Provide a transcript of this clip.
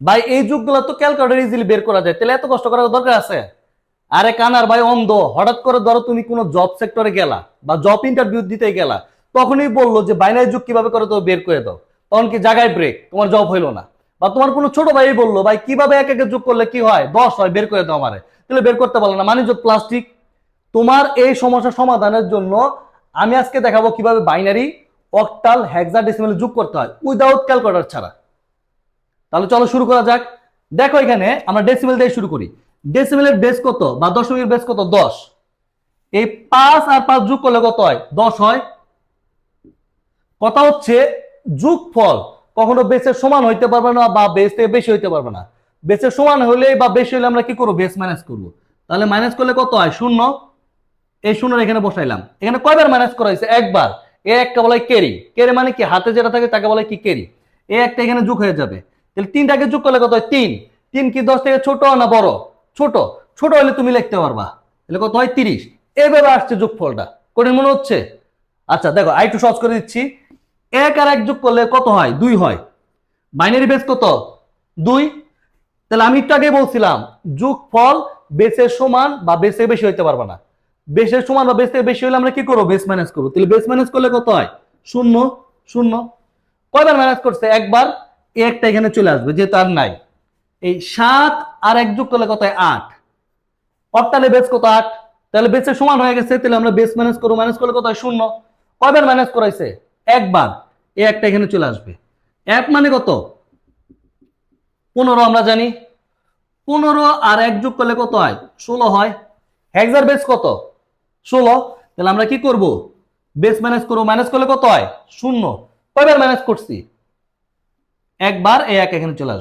ভাই, এই যুগগুলো তো ক্যালকুলেটর ইজিলি বের করা যায়। তাহলে এত কষ্ট করার দরকার আছে? আরে কানার ভাই, অন্ধ। হঠাৎ করে ধরো তুমি কোনো জব সেক্টরে গেলা বা জব ইন্টারভিউ দিতে গেলা, তখনই বলল যে বাইনারি যুগ কীভাবে করে তো বের করে দাও। তখন কি জায়গায় ব্রেক তোমার জব হইল না। বা তোমার কোনো ছোট ভাই বলল, ভাই, কীভাবে এক একে যোগ করলে কি হয়? দশ হয়, বের করে দাও আমারে। তাহলে বের করতে পারল না। মানে প্লাস্টিক তোমার এই সমস্যা সমাধানের জন্য আমি আজকে দেখাবো কীভাবে বাইনারি অক্টাল হেক্সাডেসিমেল যোগ করতে হয় উইদাউট ক্যালকুলেটর ছাড়া। তাহলে চলো শুরু করা যাক। দেখো এখানে আমরা ডেসিমেল দিয়ে শুরু করি। ডেসিমেলের বেস কত বা দশমিকের বেস কত? দশ। এই পাঁচ আর পাঁচ যোগ করলে কত হয়? দশ হয়। কথা হচ্ছে যোগ ফল কখনো বেসের সমান হইতে পারবে না বা বেস থেকে বেশি হইতে পারবে না। বেসের সমান হলে বা বেশি হলে আমরা কি করব? বেস মাইনাস করব। তাহলে মাইনাস করলে কত হয়? শূন্য। এই শূন্য এখানে বসাইলাম। এখানে কয়বার মাইনাস করা হয়েছে? একবার। এ একটা বলা কেরি কেরি মানে কি? হাতে যেটা থাকে তাকে বলে কি কেরি এ একটা এখানে যোগ হয়ে যাবে। তাহলে তিনটাকে যোগ করলে কত হয়? তিন। তিন কি দশ থেকে ছোট না বড়? ছোট। ছোট হলে তুমি লিখতে পারবা। তাহলে কত হয়? তিরিশ। এভাবে আসছে যোগফলটা। কঠিন মনে হচ্ছে? আচ্ছা দেখো আর একটু সহজ করে দিচ্ছি। এক আর এক যোগ করলে কত হয়? দুই হয়। বাইনারি বেস কত? দুই। তাহলে আমি একটু আগে বলছিলাম যোগ ফল বেসের সমান বা বেসের বেশি হইতে পারবে না। বেসের সমান বা বেস থেকে বেশি হলে আমরা কি করব? বেস মাইনাস করব। তাহলে বেস মাইনাস করলে কত হয়? শূন্য। শূন্য। কয়বার মাইনাস করছে? একবার। এ একটা এখানে চলে আসবে, যেহেতু আর নাই। এই সাত আর এক যোগ করলে কত আট। অক্টালে বেস কত? আট। তাহলে বেসের সমান হয়ে গেছে, তাহলে আমরা বেস মাইনাস করব মাইনাস করলে কত শূন্য। কয়বার মাইনাস করাইছে? একবার। এ একটা এখানে চলে আসবে। এক মানে কত? পনেরো আমরা জানি। পনেরো আর এক যোগ করলে কত হয়? ষোলো হয়। হেক্সার বেস কত? ষোলো। তাহলে আমরা কি করব? বেস মাইনাস করব। মাইনাস করলে কত হয়? শূন্য। কয়বার মাইনাস করছি? একবার এই এক এখানে চলে আসবে।